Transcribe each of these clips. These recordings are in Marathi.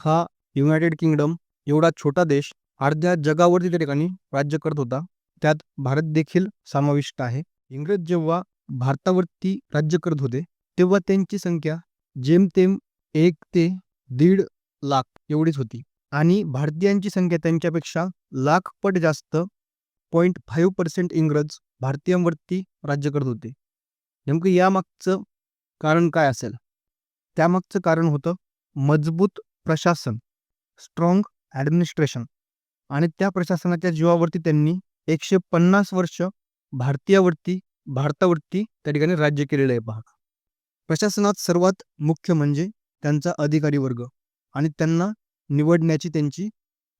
हा युनायटेड किंगडम एवढा छोटा देश अर्ध्या जगावरती त्या ठिकाणी राज्य करत होता. त्यात भारत देखील समाविष्ट आहे. इंग्रज जेव्हा भारतावरती राज्य करत होते तेव्हा त्यांची संख्या जेमतेम एक ते दीड लाख एवढीच होती. आणि भारतीयांची संख्या त्यांच्यापेक्षा लाख पट जास्त पॉईंट फाईव्ह पर्सेंट इंग्रज भारतीयांवरती राज्य करत होते. नेमकं यामागचं कारण काय असेल? त्यामागचं कारण होतं मजबूत प्रशासन स्ट्रॉंग ॲडमिनिस्ट्रेशन आणि त्या प्रशासनाच्या जीवावरती त्यांनी एकशे पन्नास वर्ष भारतीयावरती भारतावरती त्या ठिकाणी राज्य केलेलं आहे पहा प्रशासनात सर्वात मुख्य म्हणजे त्यांचा अधिकारी वर्ग आणि त्यांना निवडण्याची त्यांची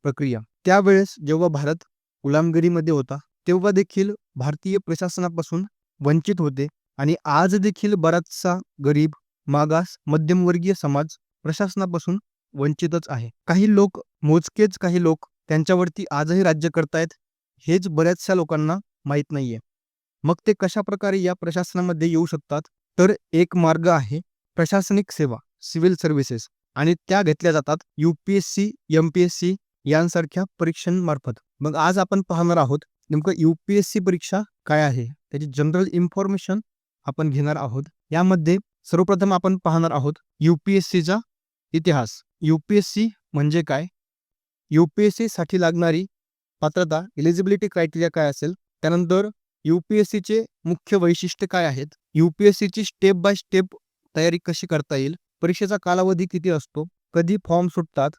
प्रक्रिया. त्यावेळेस जेव्हा भारत गुलामगिरीमध्ये होता तेव्हा देखील भारतीय प्रशासनापासून वंचित होते आणि आज देखील बराचसा गरीब मागास मध्यमवर्गीय समाज प्रशासनापासून वंचितच आहे. काही लोक मोजकेच काही लोक त्यांच्यावरती आजही राज्य करतायत हेच बऱ्याचशा लोकांना माहीत नाहीये. मग ते कशा प्रकारे या प्रशासनामध्ये येऊ शकतात? तर एक मार्ग आहे प्रशासनिक सेवा सिव्हिल सर्व्हिसेस आणि त्या घेतल्या जातात UPSC M P S C यांसारख्या परीक्षांमार्फत. मग आज आपण पाहणार आहोत नेमकं युपीएससी परीक्षा काय आहे? त्याची जनरल इन्फॉर्मेशन आपण घेणार आहोत. यामध्ये सर्वप्रथम आपण पाहणार आहोत युपीएससीचा इतिहास. यू पी एस सी म्हणजे काय? यू पी एस सीसाठी लागणारी पात्रता एलिजिबिलिटी क्रायटेरिया काय असेल? त्यानंतर यू पी एस सीचे मुख्य वैशिष्ट्य काय आहेत? यू पी एस सीची स्टेप बाय स्टेप तयारी कशी करता येईल? परीक्षेचा कालावधी किती असतो? कधी फॉर्म सुटतात?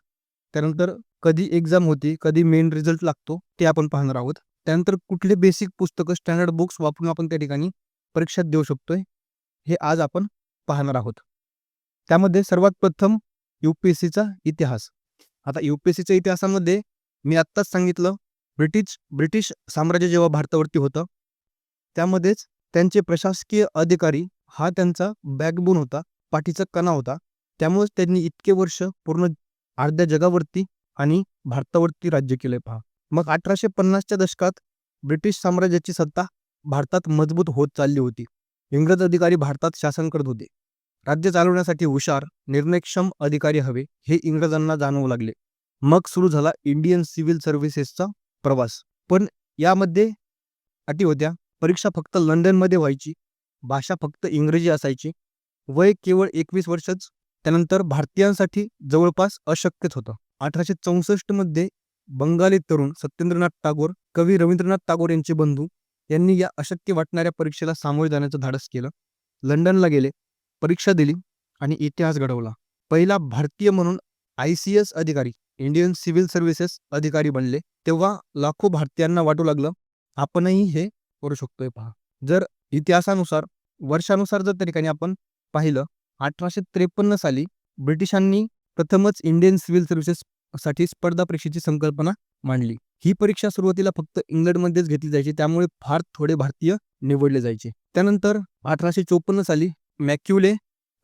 त्यानंतर कधी एक्झाम होती? कधी मेन रिझल्ट लागतो? ते आपण पाहणार आहोत. त्यानंतर कुठले बेसिक पुस्तकं स्टँडर्ड बुक्स वापरून आपण त्या ठिकाणी परीक्षा देऊ शकतोय? हे आज आपण पाहणार आहोत. त्यामध्ये सर्वात प्रथम यू पी एस सीचा इतिहास. आता यू पी एस सीच्या इतिहासामध्ये मी आत्ताच सांगितलं ब्रिटिश ब्रिटिश साम्राज्य जेव्हा भारतावरती होतं त्यामध्येच त्यांचे प्रशासकीय अधिकारी हा त्यांचा बॅकबोन होता पाठीचा कणा होता. त्यामुळेच त्यांनी इतके वर्ष पूर्ण अर्ध्या जगावरती आणि भारतावरती राज्य केले पहा. मग अठराशे पन्नासच्या दशकात ब्रिटिश साम्राज्याची सत्ता भारतात मजबूत होत चालली होती. इंग्रज अधिकारी भारतात शासन करत होते. राज्य चालवण्यासाठी हुशार निर्णयक्षम अधिकारी हवे हे इंग्रजांना जाणवू लागले. मग सुरू झाला इंडियन सिव्हिल सर्व्हिसेसचा प्रवास. पण यामध्ये अटी होत्या. परीक्षा फक्त लंडनमध्ये व्हायची. भाषा फक्त इंग्रजी असायची. वय केवळ एकवीस वर्षच. त्यानंतर भारतीयांसाठी जवळपास अशक्यच होतं. अठराशे चौसष्टमध्ये बंगाली तरुण सत्येंद्रनाथ टागोर कवी रवींद्रनाथ टागोर यांचे बंधू यांनी या अशक्य वाटणाऱ्या परीक्षेला सामोरे जाण्याचं धाडस केलं. लंडनला गेले. परीक्षा दिली आणि इतिहास घडवला. पहिला भारतीय म्हणून आय सी एस अधिकारी इंडियन सिव्हिल सर्व्हिसेस अधिकारी बनले. तेव्हा लाखो भारतीयांना वाटू लागलं आपणही हे करू शकतोय पहा. जर इतिहासानुसार वर्षानुसार जर त्या ठिकाणी आपण पाहिलं अठराशे त्रेपन्न साली ब्रिटिशांनी प्रथमच इंडियन सिव्हिल सर्व्हिसेस साठी स्पर्धा परीक्षेची संकल्पना मांडली. ही परीक्षा सुरुवातीला फक्त इंग्लंडमध्येच घेतली जायची त्यामुळे फार थोडे भारतीय निवडले जायचे. त्यानंतर अठराशे चोपन्न साली मॅक्युले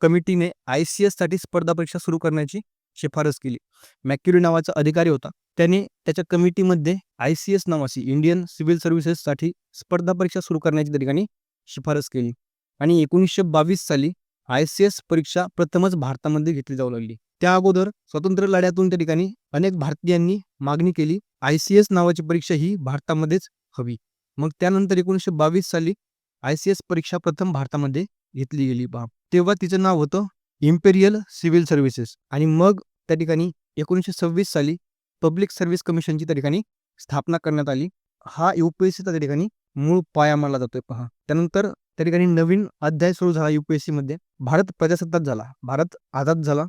कमिटीने आय सी एससाठी स्पर्धा परीक्षा सुरू करण्याची शिफारस केली. मॅक्युले नावाचा अधिकारी होता. त्याने त्याच्या कमिटीमध्ये आय सी एस नावाची इंडियन सिव्हिल सर्व्हिसेससाठी स्पर्धा परीक्षा सुरू करण्याची त्या ठिकाणी शिफारस केली आणि एकोणीसशे बावीस साली आय सी एस परीक्षा प्रथमच भारतामध्ये घेतली जाऊ लागली. त्या अगोदर स्वतंत्र लढ्यातून त्या ठिकाणी अनेक भारतीयांनी मागणी केली. आय सी एस नावाची परीक्षा ही भारतामध्येच हवी. मग त्यानंतर एकोणीसशे बावीस साली आय सी एस परीक्षा प्रथम भारतामध्ये घेतली गेली बाब तेव्हा तिचं नाव होतं इम्पेरियल सिव्हिल सर्व्हिसेस आणि मग त्या ठिकाणी एकोणीसशे सव्वीस साली पब्लिक सर्व्हिस कमिशनची त्या ठिकाणी स्थापना करण्यात आली. हा यू पी एस सीचा त्या ठिकाणी मूळ पाया मानला जातोय पहा. त्यानंतर त्या ठिकाणी नवीन अध्याय सुरू झाला यू पी एस सीमध्ये भारत प्रजासत्ताक झाला. भारत आझाद झाला.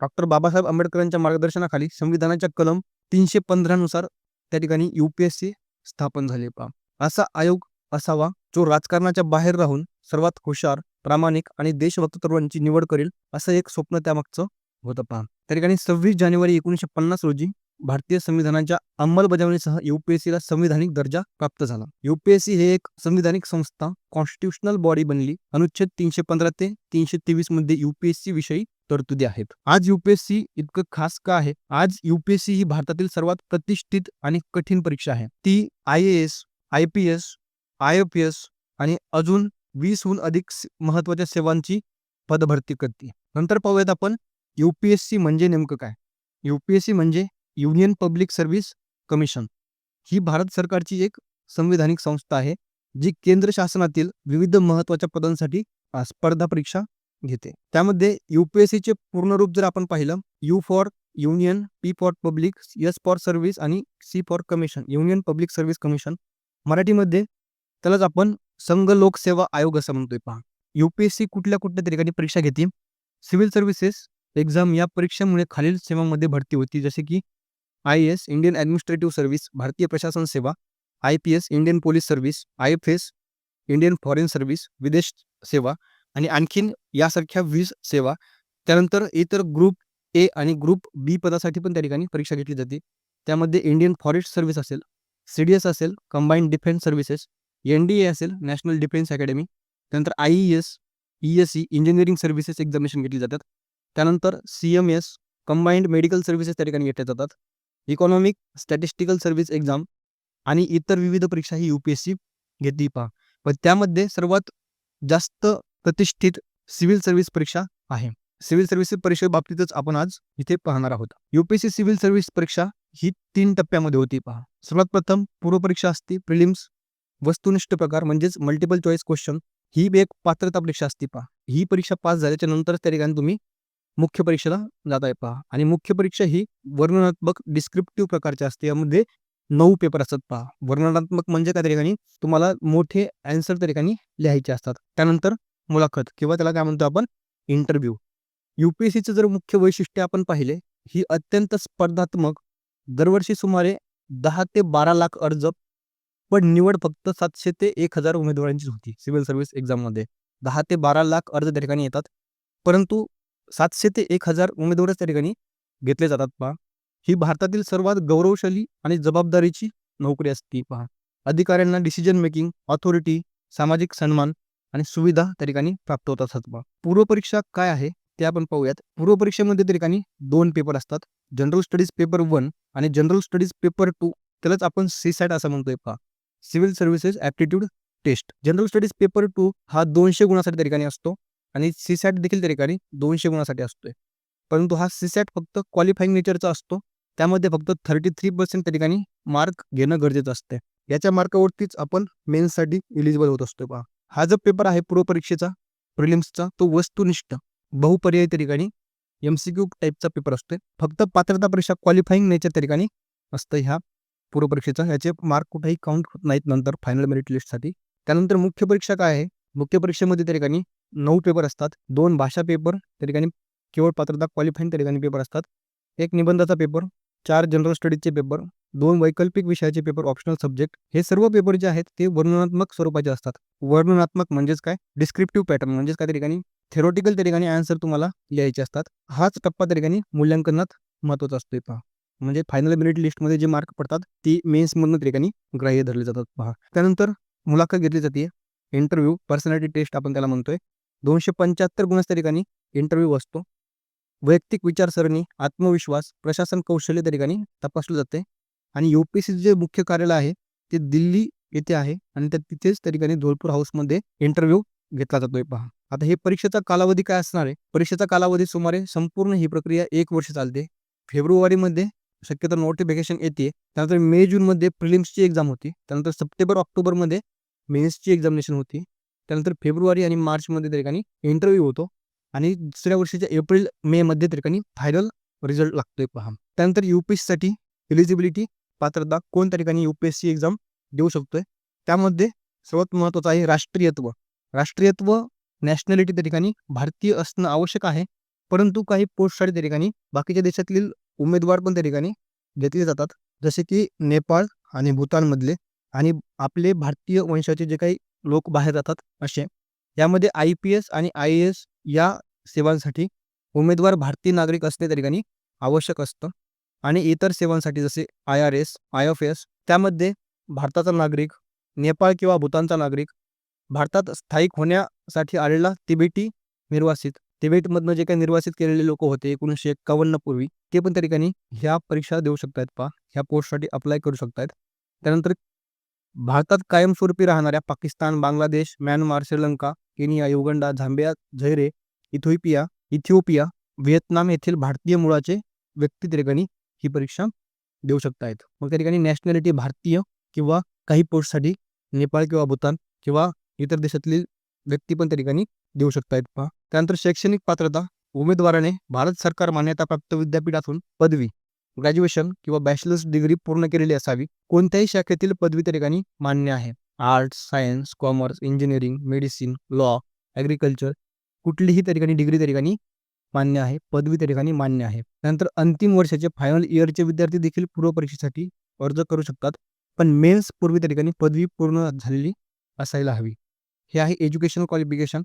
डॉक्टर बाबासाहेब आंबेडकरांच्या मार्गदर्शनाखाली संविधानाच्या कलम तीनशे पंधरानुसार त्या ठिकाणी यू पी एस सी स्थापन झाले पहा. असा आयोग असावा जो राजकारणाच्या बाहेर राहून सर्वात हुशार प्रामाणिक आणि देशभक्त तरुणांची निवड करेल असं एक स्वप्न त्यामागचं होतं पहा. त्या ठिकाणी सव्वीस जानेवारी एकोणीसशे पन्नास रोजी भारतीय संविधानाच्या अंमलबजावणीसह यूपीएससीला संविधानिक दर्जा प्राप्त झाला. यूपीएससी हे एक संविधानिक संस्था कॉन्स्टिट्युशनल बॉडी बनली. अनुच्छेद तीनशे पंधरा ते तीनशे तेवीसमध्ये युपीएससी विषयी तरतुदी आहेत. आज युपीएससी इतकं खास का आहे? आज युपीएससी ही भारतातील सर्वात प्रतिष्ठित आणि कठीण परीक्षा आहे. ती I A S I P S I F S आणि अजून वीसहून अधिक महत्त्वाच्या सेवांची पदभरती करते. नंतर पाहूयात आपण यूपीएससी म्हणजे नेमकं काय? यू पी एस सी म्हणजे युनियन पब्लिक सर्व्हिस कमिशन. ही भारत सरकारची एक संविधानिक संस्था आहे जी केंद्र शासनातील विविध महत्त्वाच्या पदांसाठी स्पर्धा परीक्षा घेते. त्यामध्ये यू पी एस सीचे पूर्ण रूप जर आपण पाहिलं U for union P for public S for service आणि C for commission union public service commission मराठीमध्ये त्यालाच आपण संघ लोकसेवा आयोग असं म्हणतोय पहा. युपीएससी कुठल्या कुठल्या ठिकाणी परीक्षा घेते. सिव्हिल सर्व्हिसेस एक्झाम या परीक्षेमुळे खालील सेवांमध्ये भरती होती. जसे की I S Indian administrative service भारतीय प्रशासन सेवा I P S Indian police service I F S Indian foreign service विदेश सेवा आणि आणखीन यासारख्या वीस सेवा. त्यानंतर इतर ग्रुप ए आणि ग्रुप बी पदासाठी पण त्या ठिकाणी परीक्षा घेतली जाते. त्यामध्ये इंडियन फॉरेस्ट सर्व्हिस असेल सी डी एस असेल combined defence services N D A असेल नॅशनल डिफेन्स अकॅडमी त्यानंतर I E S E S C engineering services examination घेतली जातात. त्यानंतर C M S combined medical services त्या ठिकाणी घेतल्या जातात. इकॉनॉमिक स्टॅटिस्टिकल सर्व्हिस एक्झाम आणि इतर विविध परीक्षा ही यू पी एस सी घेतली पहा. पण त्यामध्ये सर्वात जास्त प्रतिष्ठित सिव्हिल सर्व्हिस परीक्षा आहे. सिव्हिल सर्व्हिस परीक्षेबाबतीतच आपण आज इथे पाहणार आहोत. यूपीएससी सिव्हिल सर्व्हिस परीक्षा ही तीन टप्प्यामध्ये होती पहा. सर्वात प्रथम पूर्वपरीक्षा असते प्रिलिम्स वस्तुनिष्ठ प्रकार म्हणजेच मल्टिपल चॉईस क्वेश्चन ही बी एक पात्रता परीक्षा असते पहा. ही परीक्षा पास झाल्याच्यानंतर त्या ठिकाणी तुम्ही मुख्य परीक्षेला जाताय पहा. आणि मुख्य परीक्षा ही वर्णनात्मक डिस्क्रिप्टिव्ह प्रकारची असते. यामध्ये नऊ पेपर असतात पहा. वर्णनात्मक म्हणजे काय त्या ठिकाणी तुम्हाला मोठे अँसर त्या ठिकाणी लिहायचे असतात. त्यानंतर मुलाखत किंवा त्याला काय म्हणतो आपण? इंटरव्ह्यू युपीएससीचं जर मुख्य वैशिष्ट्य आपण पाहिले ही अत्यंत स्पर्धात्मक दरवर्षी सुमारे दहा ते बारा लाख अर्ज पण निवड फक्त सातशे ते एक हजार उमेदवारांचीच होती सिव्हिल सर्व्हिस एक्झाममध्ये. दहा ते बारा लाख अर्ज त्या ठिकाणी येतात. परंतु सातशे ते एक हजार उमेदवारच त्या ठिकाणी घेतले जातात पहा. ही भारतातील सर्वात गौरवशाली आणि जबाबदारीची नोकरी असती पहा. अधिकाऱ्यांना डिसिजन मेकिंग ऑथॉरिटी सामाजिक सन्मान आणि सुविधा त्या ठिकाणी प्राप्त होत असतात पहा. पूर्वपरीक्षा काय आहे ते आपण पाहूयात. पूर्वपरीक्षेमध्ये त्या ठिकाणी दोन पेपर असतात. जनरल स्टडीज पेपर वन आणि जनरल स्टडीज पेपर टू त्यालाच आपण सी सॅट असं म्हणतोय पहा. Civil services aptitude test. General studies paper two हा दोनशे गुणासाठी त्या ठिकाणी असतो आणि सी सॅट देखील त्या ठिकाणी दोनशे गुणासाठी असतोय. परंतु हा सी सॅट फक्त क्वालिफाईंग नेचरचा असतो. त्यामध्ये फक्त थर्टी थ्री पर्सेंट त्या ठिकाणी मार्क घेणं गरजेचं असते याच्या मार्कावरतीच आपण मेन्ससाठी इलिजिबल होत असतो पहा. हा जो पेपर आहे पूर्वपरीक्षेचा प्रिलिम्सचा तो वस्तुनिष्ठ बहुपर्यायी त्या ठिकाणी एम सी क्यू टाईपचा पेपर असतोय. फक्त पात्रता परीक्षा क्वालिफाईंग नेचर त्या ठिकाणी असतं ह्या. पूर्वपरीक्षेचा याचे मार्क कुठेही काउंट होत नाहीत नंतर फायनल मेरिट लिस्टसाठी त्यानंतर मुख्य परीक्षा काय आहे? मुख्य परीक्षेमध्ये त्या ठिकाणी नऊ पेपर असतात. दोन भाषा पेपर त्या ठिकाणी केवळ पात्रता क्वालिफाईंग त्या ठिकाणी पेपर असतात. एक निबंधाचा पेपर चार जनरल स्टडीजचे पेपर दोन वैकल्पिक विषयाचे पेपर ऑप्शनल सब्जेक्ट हे सर्व पेपर जे आहेत ते वर्णनात्मक स्वरूपाचे असतात. वर्णनात्मक म्हणजेच काय? डिस्क्रिप्टिव्ह पॅटर्न म्हणजेच काय? त्या ठिकाणी थेरोटिकल त्या ठिकाणी आन्सर तुम्हाला लिहायचे असतात. हाच टप्पा त्या ठिकाणी मूल्यांकनात महत्त्वाचा असतो पहा म्हणजे फायनल मेरिट लिस्टमध्ये जे मार्क पडतात ती मेन्समधून त्या ठिकाणी ग्राह्य धरले जातात. पहा. त्यानंतर मुलाखत घेतली जाते. इंटरव्ह्यू पर्सनॅलिटी टेस्ट आपण त्याला म्हणतोय. दोनशे पंच्याहत्तर गुणास ठिकाणी इंटरव्ह्यू असतो. वैयक्तिक विचारसरणी आत्मविश्वास प्रशासन कौशल्य त्या ठिकाणी तपासलं जाते. आणि यू पी जे मुख्य कार्यालय आहे ते दिल्ली येथे आहे आणि त्या तिथेच त्या ठिकाणी धोलपूर हाऊसमध्ये इंटरव्ह्यू घेतला जातोय. पहा. आता हे परीक्षेचा कालावधी काय असणार आहे? परीक्षेचा कालावधी सुमारे संपूर्ण ही प्रक्रिया एक वर्ष चालते. फेब्रुवारीमध्ये शक्यतो नोटिफिकेशन येते त्यानंतर मे जूनमध्ये प्रिलिम्सची एक्झाम होती. त्यानंतर सप्टेंबर ऑक्टोबरमध्ये मेन्सची एक्झामिनेशन होती. त्यानंतर फेब्रुवारी आणि मार्चमध्ये त्या ठिकाणी इंटरव्ह्यू होतो. आणि दुसऱ्या वर्षीच्या एप्रिल मे मध्ये त्या ठिकाणी फायनल रिझल्ट लागतोय पहा. त्यानंतर यू पी एससाठी एलिजिबिलिटी पात्रता कोण त्या ठिकाणी सी एक्झाम देऊ शकतोय. त्यामध्ये सर्वात महत्त्वाचं आहे राष्ट्रीयत्व. राष्ट्रीयत्व नॅशनॅलिटी त्या ठिकाणी भारतीय असणं आवश्यक आहे. परंतु काही पोस्टसाठी त्या ठिकाणी बाकीच्या देशातील उमेदवार पण त्या ठिकाणी घेतले जातात. जसे की नेपाळ आणि भूतानमधले आणि आपले भारतीय वंशाचे जे काही लोक बाहेर जातात असे यामध्ये आय पी एस आणि आय एस या सेवांसाठी उमेदवार भारतीय नागरिक असणे त्या ठिकाणी आवश्यक असतं. आणि इतर सेवांसाठी जसे I R S I F S त्यामध्ये भारताचा नागरिक नेपाळ किंवा भूतानचा नागरिक भारतात स्थायिक होण्यासाठी आलेला तिबेटी निर्वासित तिबेटमधनं जे काही निर्वासित केलेले लोक होते एकोणीसशे एक्कावन्न पूर्वी ते पण त्या ठिकाणी ह्या परीक्षा देऊ शकतायत पहा. ह्या पोस्टसाठी अप्लाय करू शकतात त्यानंतर भारतात कायमस्वरूपी राहणाऱ्या Pakistan Bangladesh Myanmar Sri Lanka Kenya Uganda Zambia Zaire Ethiopia Ethiopia Vietnam येथील भारतीय मुळाचे व्यक्ती त्या ठिकाणी ही परीक्षा देऊ शकतायत. मग त्या ठिकाणी नॅशनॅलिटी भारतीय किंवा काही पोस्टसाठी नेपाळ किंवा भूतान किंवा इतर देशातील व्यक्ती पण त्या ठिकाणी देऊ शकतायत पहा. त्यानंतर शैक्षणिक पात्रता उमेदवाराने भारत सरकार मान्यताप्राप्त विद्यापीठातून पदवी ग्रॅज्युएशन किंवा बॅचलर्स डिग्री पूर्ण केलेली असावी कोणत्याही शाखेतील पदवी त्या ठिकाणी मान्य आहे. Arts science commerce engineering medicine law agriculture कुठलीही त्या ठिकाणी डिग्री त्या ठिकाणी मान्य आहे पदवी त्या ठिकाणी मान्य आहे. त्यानंतर अंतिम वर्षाचे फायनल इयरचे विद्यार्थी देखील पूर्व परीक्षेसाठी अर्ज करू शकतात पण मेन्स पूर्वी त्या ठिकाणी पदवी पूर्ण झालेली असायला हवी. हे आहे एज्युकेशन क्वालिफिकेशन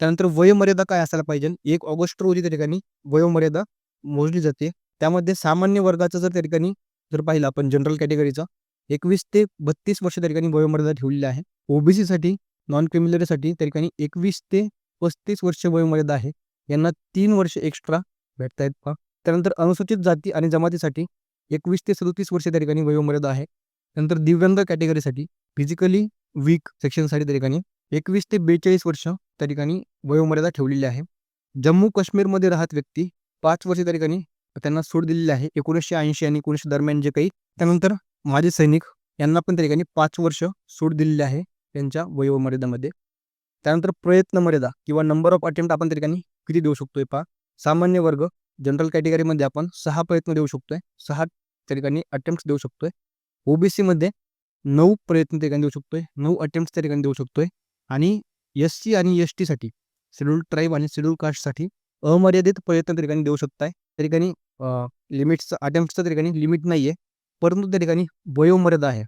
त्यानंतर वयोमर्यादा काय असायला पाहिजे? एक ऑगस्ट रोजी त्या ठिकाणी वयोमर्यादा मोजली जाते. त्यामध्ये सामान्य वर्गाचं जर त्या ठिकाणी जर पाहिलं आपण जनरल कॅटेगरीचा एकवीस ते बत्तीस वर्ष त्या ठिकाणी वयोमर्यादा ठेवलेली आहे. ओबीसीसाठी नॉन क्रिमिनरीसाठी त्या ठिकाणी एकवीस ते पस्तीस वर्ष वयोमर्यादा आहे. यांना तीन वर्ष एक्स्ट्रा भेटत आहेत पहा. त्यानंतर अनुसूचित जाती आणि जमातीसाठी एकवीस ते सदोतीस वर्ष त्या ठिकाणी वयोमर्यादा आहे. त्यानंतर दिव्यांग कॅटेगरीसाठी फिजिकली वीक सेक्शनसाठी त्या ठिकाणी एकवीस ते बेचाळीस वर्ष त्या ठिकाणी वयोमर्यादा ठेवलेली आहे. जम्मू काश्मीरमध्ये राहत व्यक्ती पाच वर्ष त्या ठिकाणी त्यांना सूट दिलेली आहे. एकोणीसशे ऐंशी आणि एकोणीसशे दरम्यान जे काही त्यानंतर माजी सैनिक यांना पण त्या ठिकाणी पाच वर्ष सूट दिलेली आहे त्यांच्या वयोमर्यादामध्ये. त्यानंतर प्रयत्न मर्यादा किंवा नंबर ऑफ अटेम्प्ट आपण त्या ठिकाणी किती देऊ शकतोय पहा. सामान्य वर्ग जनरल कॅटेगरीमध्ये आपण सहा प्रयत्न देऊ शकतोय. सहा त्या ठिकाणी अटेम्प्ट देऊ शकतोय. ओबीसीमध्ये नऊ प्रयत्न त्या ठिकाणी देऊ शकतोय. नऊ अटेम्प्ट त्या ठिकाणी देऊ शकतोय. आणि एस सी आणि एस टीसाठी शेड्यूल ट्राईब आणि शेड्यूल कास्टसाठी अमर्यादित प्रयत्न त्या ठिकाणी देऊ शकताय. त्या ठिकाणी लिमिटचा अटेम्प्टचं त्या ठिकाणी लिमिट नाही आहे परंतु त्या ठिकाणी वयोमर्यादा आहे.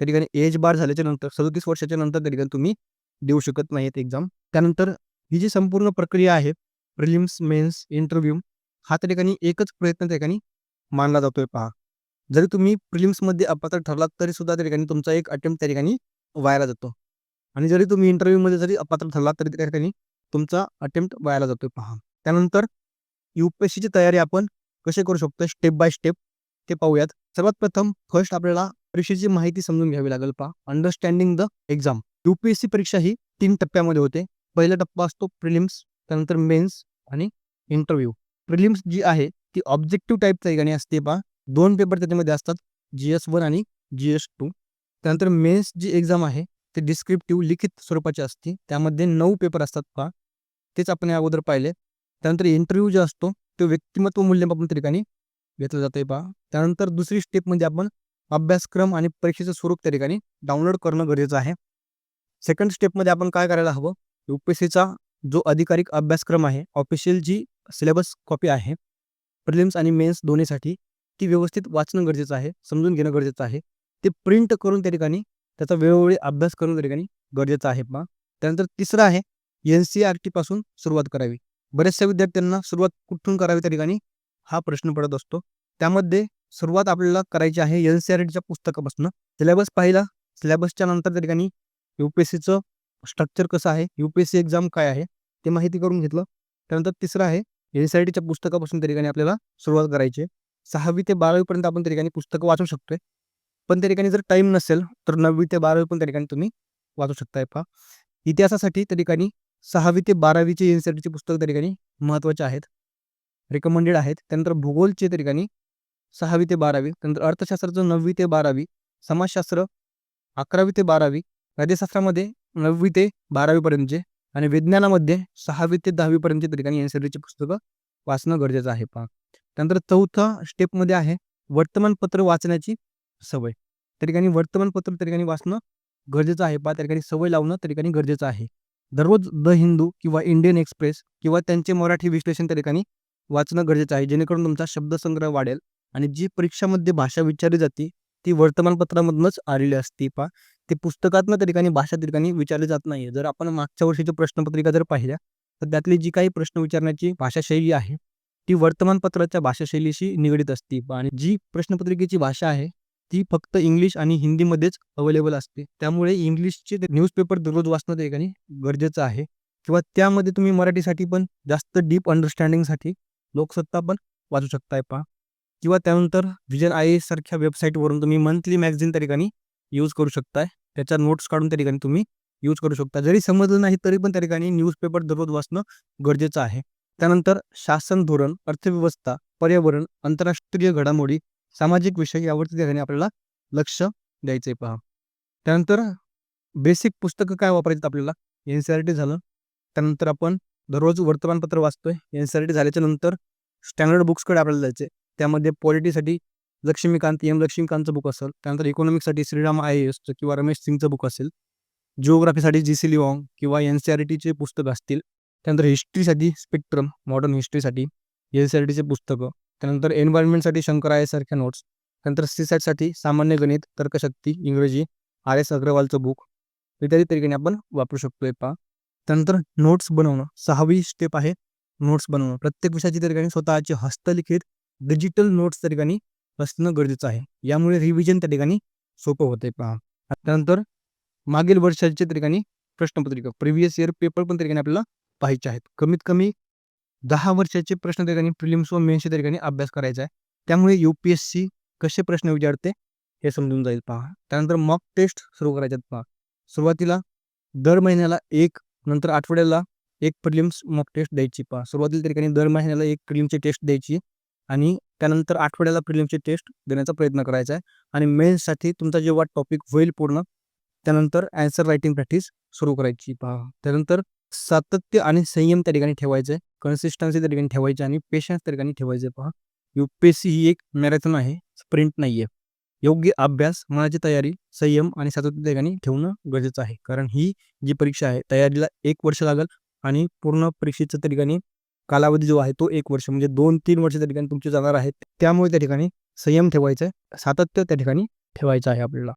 त्या ठिकाणी एज बार झाल्याच्यानंतर सदतीस वर्षाच्या नंतर त्या ठिकाणी तुम्ही देऊ शकत नाहीत एक्झाम त्यानंतर ही जी संपूर्ण प्रक्रिया आहे प्रिलिम्स मेन्स इंटरव्ह्यू हा त्या ठिकाणी एकच प्रयत्न त्या ठिकाणी मानला जातोय पहा. जरी तुम्ही प्रिलिम्समध्ये अपात्र ठरलात तरी सुद्धा त्या ठिकाणी तुमचा एक अटेम्प्ट त्या ठिकाणी वायाला जातो. आणि जरी तुम्ही इंटरव्ह्यूमध्ये जरी अपात्र ठरलात तरी त्या ठिकाणी तुमचा अटेम्प्ट वायाला जातोय. पहा. त्यानंतर यू पी एस सीची तयारी आपण कसे करू शकतो स्टेप बाय स्टेप ते पाहूयात. सर्वात प्रथम फर्स्ट आपल्याला परीक्षेची माहिती समजून घ्यावी लागेल. पहा. Understanding the exam U P S C परीक्षा ही तीन टप्प्यामध्ये होते. पहिला टप्पा असतो प्रिलिम्स त्यानंतर मेन्स आणि इंटरव्ह्यू प्रिलिम्स जी आहे ती ऑब्जेक्टिव्ह टाईपच्या ठिकाणी असते. पहा. दोन पेपर त्याच्यामध्ये असतात. जी एस वन आणि जी एस टू त्यानंतर मेन्स जी एक्झाम आहे ते डिस्क्रिप्टिव्ह लिखित स्वरूपाचे असते त्यामध्ये नऊ पेपर असतात पहा. तेच आपण या अगोदर पाहिले. त्यानंतर इंटरव्ह्यू जो असतो तो व्यक्तिमत्व मूल्यमापन ठिकाणी घेतलं जातं पहा. त्यानंतर दुसरी स्टेप म्हणजे आपण अभ्यासक्रम आणि परीक्षेचं स्वरूप त्या ठिकाणी डाउनलोड करणं गरजेचं आहे. सेकंड स्टेपमध्ये आपण काय करायला हवं? यू पी एस सीचा जो अधिकारिक अभ्यासक्रम आहे ऑफिशियल जी सिलेबस कॉपी आहे प्रिलिम्स आणि मेन्स दोन्हीसाठी ती व्यवस्थित वाचणं गरजेचं आहे समजून घेणं गरजेचं आहे. ते प्रिंट करून त्या ठिकाणी त्याचा वेळोवेळी अभ्यास करून त्या ठिकाणी गरजेचं आहे पहा त्यानंतर तिसरं आहे एन सी आर टीपासून सुरुवात करावी. बऱ्याचशा विद्यार्थ्यांना सुरुवात कुठून करावी त्या ठिकाणी हा प्रश्न पडत असतो. त्यामध्ये सुरुवात आपल्याला करायची आहे एन सी आर टीच्या पुस्तकापासून. सिलेबस पाहिला सिलेबसच्या नंतर त्या ठिकाणी यू पी एस सीचं स्ट्रक्चर कसं आहे U P S C exam काय आहे ते माहिती करून घेतलं. त्यानंतर तिसरं आहे एन सी आर टीच्या पुस्तकापासून त्या ठिकाणी आपल्याला सुरुवात करायची सहावी ते बारावीपर्यंत आपण त्या ठिकाणी पुस्तकं वाचू शकतोय. पण त्या ठिकाणी जर टाईम नसेल तर नववी ते बारावी पण त्या ठिकाणी तुम्ही वाचू शकताय पहा. इतिहासासाठी त्या ठिकाणी सहावी ते बारावीचे एन सी आर टीचे पुस्तक त्या ठिकाणी महत्त्वाचे आहेत. रेकमेंडेड आहेत. त्यानंतर भूगोलचे त्या ठिकाणी सहावी ते बारावी त्यानंतर अर्थशास्त्राचं नववी ते बारावी समाजशास्त्र अकरावी ते बारावी राज्यशास्त्रामध्ये नववी ते बारावीपर्यंतचे आणि विज्ञानामध्ये सहावी ते दहावीपर्यंतचे त्या ठिकाणी एन सी आर टीचे पुस्तकं वाचणं गरजेचं आहे पहा. त्यानंतर चौथा स्टेपमध्ये आहे वर्तमानपत्र वाचण्याची सवय. त्या ठिकाणी वर्तमानपत्र त्या ठिकाणी वाचणं गरजेचं आहे. पहा त्या ठिकाणी सवय लावणं त्या ठिकाणी गरजेचं आहे. दररोज द हिंदू किंवा इंडियन एक्सप्रेस किंवा त्यांचे मराठी विश्लेषण त्या ठिकाणी वाचणं गरजेचं आहे. जेणेकरून तुमचा शब्दसंग्रह वाढेल आणि जी परीक्षामध्ये भाषा विचारली जाते ती वर्तमानपत्रामधूनच आलेली असते पहा. ते पुस्तकातनं त्या ठिकाणी भाषा त्या ठिकाणी विचारली जात नाही जर आपण मागच्या वर्षीची प्रश्नपत्रिका जर पाहिल्या तर त्यातली जी काही प्रश्न विचारण्याची भाषाशैली आहे ती वर्तमानपत्राच्या भाषाशैलीशी निगडीत असते आणि जी प्रश्नपत्रिकेची भाषा आहे ती फक्त इंग्लिश आणि हिंदीमध्येच अवेलेबल असते. त्यामुळे इंग्लिशचे न्यूजपेपर दररोज वाचणं ते ठिकाणी गरजेचं आहे. किंवा त्यामध्ये तुम्ही मराठीसाठी पण जास्त डीप अंडरस्टँडिंगसाठी लोकसत्ता पण वाचू शकताय पहा. किंवा त्यानंतर विजन आय एस सारख्या वेबसाईटवरून तुम्ही मंथली मॅगझिन त्या ठिकाणी यूज करू शकताय. त्याच्या नोट्स काढून त्या ठिकाणी तुम्ही यूज करू शकता. जरी समजलं नाही तरी पण त्या ठिकाणी न्यूजपेपर दररोज वाचणं गरजेचं आहे. त्यानंतर शासन धोरण अर्थव्यवस्था पर्यावरण आंतरराष्ट्रीय घडामोडी सामाजिक विषय यावरती त्या ठिकाणी आपल्याला लक्ष द्यायचं आहे पहा. त्यानंतर बेसिक पुस्तकं काय वापरायचं आपल्याला? एन सी आर टी झालं. त्यानंतर आपण दररोज वर्तमानपत्र वाचतोय. एन सी आर टी झाल्याच्यानंतर स्टँडर्ड बुक्सकडे आपल्याला जायचे त्यामध्ये पॉलिटीसाठी लक्ष्मीकांत एम लक्ष्मीकांतचं बुक असेल. त्यानंतर इकॉनॉमिक्ससाठी श्रीराम आय ए एसचं किंवा रमेश सिंगचं बुक असेल. जिओग्राफीसाठी जी सी लिऑंग किंवा एन सी आर टीचे पुस्तकं असतील. त्यानंतर हिस्ट्रीसाठी स्पेक्ट्रम मॉडर्न हिस्ट्रीसाठी एन सी आर टीचे पुस्तकं. त्यानंतर एन्व्हायरमेंटसाठी शंकर आय सारख्या नोट्स त्यानंतर सी सॅटसाठी सामान्य गणित तर्कशक्ती इंग्रजी आर एस अग्रवालचं बुक इत्यादी तरीकेने आपण वापरू शकतो आहे पहा. त्यानंतर नोट्स बनवणं. सहावी स्टेप आहे नोट्स बनवणं. प्रत्येक विषयाची त्या ठिकाणी स्वतःची हस्तलिखित डिजिटल नोट्स त्या ठिकाणी असणं गरजेचं आहे. यामुळे रिव्हिजन त्या ठिकाणी सोपं होते पहा. त्यानंतर मागील वर्षाच्या ठिकाणी प्रश्नपत्रिका. प्रिव्हियस इयर पेपर पण त्या ठिकाणी आपल्याला पाहायचे आहेत. कमीत कमी दहा वर्षाचे प्रश्न त्या ठिकाणी प्रिलिम्स व मेन्सच्या त्या ठिकाणी अभ्यास करायचा आहे. त्यामुळे यू पी एस सी कसे प्रश्न विचारते हे समजून जाईल पहा. त्यानंतर मॉक टेस्ट सुरू करायच्यात पहा. सुरुवातीला दर महिन्याला एक नंतर आठवड्याला एक प्रिलिम्स मॉक टेस्ट द्यायची पहा. सुरुवातीला त्या ठिकाणी दर महिन्याला एक प्रिलिमची टेस्ट द्यायची आणि त्यानंतर आठवड्याला प्रिलिमची टेस्ट देण्याचा प्रयत्न करायचा आहे. आणि मेन्ससाठी तुमचा जेव्हा टॉपिक होईल पूर्ण त्यानंतर ॲन्सर रायटिंग प्रॅक्टिस सुरू करायची पहा. त्यानंतर सातत्य आणि संयम त्या ठिकाणी ठेवायचं. आहे कन्सिस्टन्सी त्या ठिकाणी ठेवायची आणि पेशन्स त्या ठिकाणी ठेवायचे पहा. यू पी एस सी ही एक मॅरेथॉन आहे स्प्रिंट नाही आहे. योग्य अभ्यास मनाची तयारी संयम आणि सातत्य त्या ठिकाणी ठेवणं गरजेचं आहे. कारण ही जी परीक्षा आहे तयारीला एक वर्ष लागेल आणि पूर्ण परीक्षेचा त्या ठिकाणी कालावधी जो आहे तो एक वर्ष म्हणजे दोन तीन वर्ष त्या ठिकाणी तुमचे जाणार आहेत त्यामुळे त्या ठिकाणी संयम ठेवायचा आहे सातत्य त्या ठिकाणी ठेवायचं आहे आपल्याला.